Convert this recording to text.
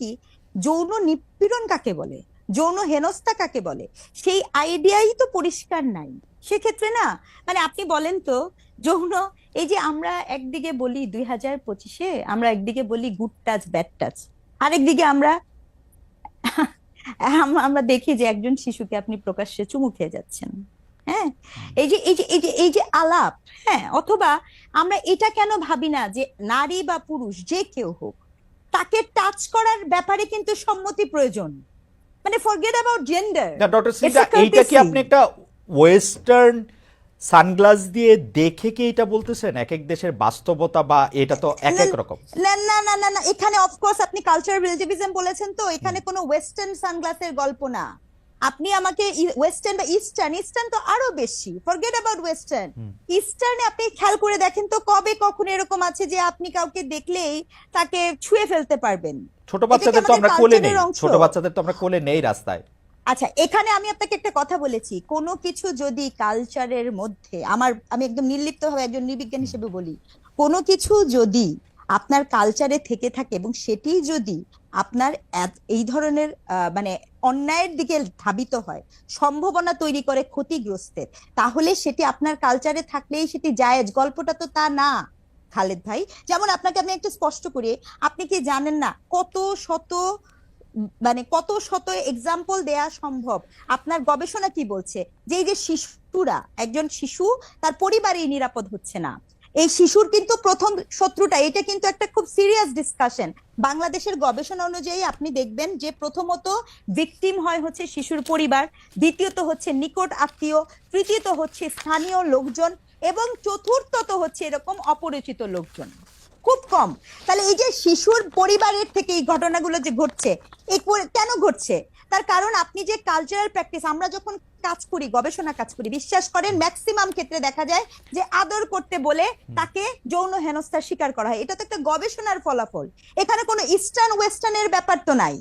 কি? যৌন নিপীড়ন কাকে বলে? যৌন হেনস্থা কাকে বলে? সেই আইডিয়াই তো পরিষ্কার নাই। সেক্ষেত্রে না মানে আপনি বলেন তো, যৌন, এই যে আমরা একদিকে বলি দুই হাজার পঁচিশে, আমরা একদিকে বলি গুড টাচ ব্যাড টাচ আরেকদিকে আমরা আমরা দেখি যে একজন শিশুকে আপনি প্রকাশ্যে চুমু খেয়ে যাচ্ছেন। হ্যাঁ? এই যে এই যে এই যে এই যে আলাপ হ্যাঁ? অথবা আমরা এটা কেন ভাবি না যে নারী বা পুরুষ, যে কেউ হোক তাকে টাচ করার ব্যাপারে কিন্তু সম্মতি প্রয়োজন। মানে ফরগেট অ্যাবাউট জেন্ডার না ডক্টর সিটা সিনহা এইটা কি আপনি একটা ওয়েস্টার্ন সানগ্লাস দিয়ে দেখে কি এটা বলতেছেন? এক এক দেশের বাস্তবতা বা এটা তো এক এক রকম। না না না না না এখানে অফকোর্স আপনি কালচারাল রিলেটিভিজম বলেছেন তো এখানে কোনো ওয়েস্টার্ন সানগ্লাসের গল্প না। আপনি আমাকে ওয়েস্টার্ন বা ইস্টার্ন ইস্টার্ন তো আরও বেশি। Forget about western. ইস্টার্নে আপনি খেয়াল করে দেখেন তো কবে কখন এরকম আছে যে আপনি কাউকে দেখলেই তাকে ছুঁয়ে ফেলতে পারবেন। ছোট বাচ্চাদের তো আমরা কোলে নেই। ছোট বাচ্চাদের তো আমরা কোলে নেই রাস্তায়। আচ্ছা এখানে আমি আপনাকে একটা কথা বলেছি। কোনো কিছু যদি কালচারের মধ্যে আমার আমি একদম নির্লিপ্ত ভাবে একজন নির্বিজ্ঞান হিসেবে বলি। কোনো কিছু যদি আপনার কালচারে থেকে থাকে এবং সেটি যদি আপনার এই ধরনের মানে অন্যায়ের দিকে ধাবিত হয়, সম্ভাবনা তৈরি করে ক্ষতিগ্রস্তের, তাহলে সেটি আপনার কালচারে থাকলেই সেটি জায়েজ। গল্পটা তো তা না, খালেদ ভাই। যেমন আপনাকে আমি একটু স্পষ্ট করি, আপনি কি জানেন না কত শত মানে কত শত এক্সাম্পল দেয়া সম্ভব? আপনার গবেষণা কি বলছে? যে যে শিশুরা, একজন শিশু তার পরিবারেই নিরাপদ হচ্ছে না। এই শিশুর কিন্তু প্রথম শত্রুটা, এটা কিন্তু একটা খুব সিরিয়াস ডিসকাশন বাংলাদেশের গবেষণা অনুযায়ী আপনি দেখবেন যে প্রথমত ভিকটিম হয় হচ্ছে শিশুর পরিবার, দ্বিতীয়ত হচ্ছে নিকট আত্মীয়, তৃতীয়ত হচ্ছে স্থানীয় লোকজন, এবং চতুর্থত হচ্ছে এরকম অপরিচিত লোকজন। খুব কম। তাহলে এই যে শিশুর পরিবারের থেকে এই ঘটনাগুলো যে ঘটছে এই কেন ঘটছে? তার কারণ আপনি যে কালচারাল প্র্যাকটিস আমরা যখন কাজ করি গবেষণা কাজ করি বিশ্বাস করেন ম্যাক্সিমাম ক্ষেত্রে দেখা যায় যে আদর করতে বলে তাকে যৌন হেনস্থার শিকার করা হয়। এটা তো একটা গবেষণার ফলাফল। এখানে কোনো ইস্টার্ন ওয়েস্টার্নের ব্যাপার তো নাই।